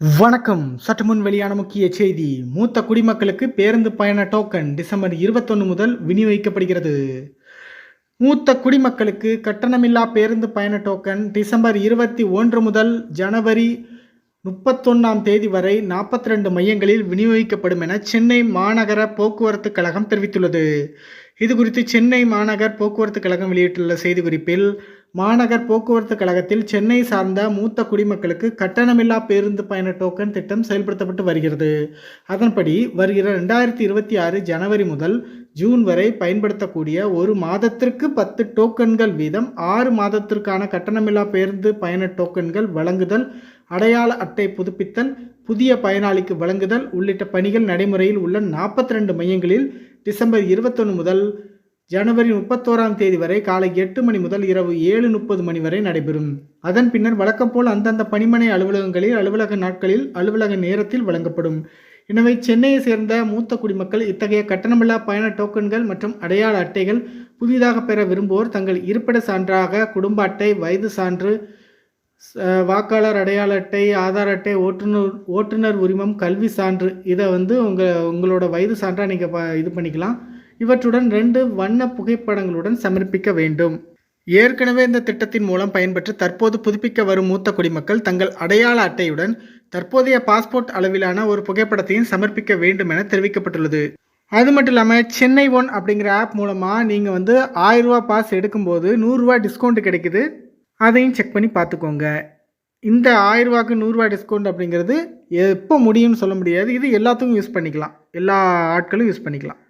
வணக்கம். சற்று முன் வெளியான முக்கிய செய்தி. மூத்த குடிமக்களுக்கு பேருந்து பயண டோக்கன் டிசம்பர் இருபத்தொன்று முதல் விநியோகிக்கப்படுகிறது. மூத்த குடிமக்களுக்கு கட்டணமில்லா பேருந்து பயண டோக்கன் டிசம்பர் இருபத்தி ஒன்று முதல் ஜனவரி முப்பத்தொன்னாம் தேதி வரை நாற்பத்தி ரெண்டு மையங்களில் விநியோகிக்கப்படும் என சென்னை மாநகர போக்குவரத்து கழகம் தெரிவித்துள்ளது. இது குறித்து சென்னை மாநகர் போக்குவரத்து கழகம் வெளியிட்டுள்ள செய்திக்குறிப்பில் மாநகர் போக்குவரத்து கழகத்தில் சென்னை சார்ந்த மூத்த குடிமக்களுக்கு கட்டணமில்லா பேருந்து பயண டோக்கன் திட்டம் செயல்படுத்தப்பட்டு வருகிறது. அதன்படி வருகிற ரெண்டாயிரத்தி இருபத்தி ஆறு ஜனவரி முதல் ஜூன் வரை பயன்படுத்தக்கூடிய ஒரு மாதத்திற்கு பத்து டோக்கன்கள் வீதம் ஆறு மாதத்திற்கான கட்டணமில்லா பேருந்து பயண டோக்கன்கள் வழங்குதல் அடையாள அட்டை புதுப்பித்தல் புதிய பயனாளிக்கு வழங்குதல் உள்ளிட்ட பணிகள் நடைமுறையில் உள்ள நாற்பத்தி ரெண்டு மையங்களில் டிசம்பர் இருபத்தொன்று முதல் ஜனவரி முப்பத்தோராம் தேதி வரை காலை எட்டு மணி முதல் இரவு ஏழு முப்பது மணி வரை நடைபெறும். அதன் பின்னர் வழக்கம் போல் அந்தந்த பணிமனை அலுவலகங்களில் அலுவலக நாட்களில் அலுவலக நேரத்தில் வழங்கப்படும். எனவே சென்னையை சேர்ந்த மூத்த குடிமக்கள் இத்தகைய கட்டணமில்லா பயண டோக்கன்கள் மற்றும் அடையாள அட்டைகள் புதிதாக பெற விரும்புவோர் தங்கள் இருப்பிட சான்றாக குடும்ப அட்டை வயது சான்று வாக்காளர் அடையாள அட்டை ஆதார் அட்டை ஓட்டுநர் ஓட்டுநர் உரிமம் கல்வி சான்று இதை வந்து உங்கள் உங்களோட வயது சான்றாக நீங்கள் ப இது பண்ணிக்கலாம். இவற்றுடன் ரெண்டு வண்ண புகைப்படங்களுடன் சமர்ப்பிக்க வேண்டும். ஏற்கனவே இந்த திட்டத்தின் மூலம் பயன்பெற்று தற்போது புதுப்பிக்க வரும் மூத்த குடிமக்கள் தங்கள் அடையாள அட்டையுடன் தற்போதைய பாஸ்போர்ட் அளவிலான ஒரு புகைப்படத்தையும் சமர்ப்பிக்க வேண்டும் என தெரிவிக்கப்பட்டுள்ளது. அது மட்டும் இல்லாமல் சென்னை ஒன் அப்படிங்கிற ஆப் மூலமாக நீங்கள் வந்து ஆயிரரூவா பாஸ் எடுக்கும்போது நூறுரூவா டிஸ்கவுண்ட் கிடைக்குது. அதையும் செக் பண்ணி பார்த்துக்கோங்க. இந்த ஆயிரரூவாக்கு நூறுரூவா டிஸ்கவுண்ட் அப்படிங்கிறது எப்போ முடியும்னு சொல்ல முடியாது. இது எல்லாத்துக்கும் யூஸ் பண்ணிக்கலாம். எல்லா ஆட்களும் யூஸ் பண்ணிக்கலாம்.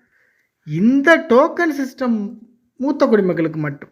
இந்த டோக்கன் சிஸ்டம் மூத்த குடிமக்களுக்கு மட்டும்.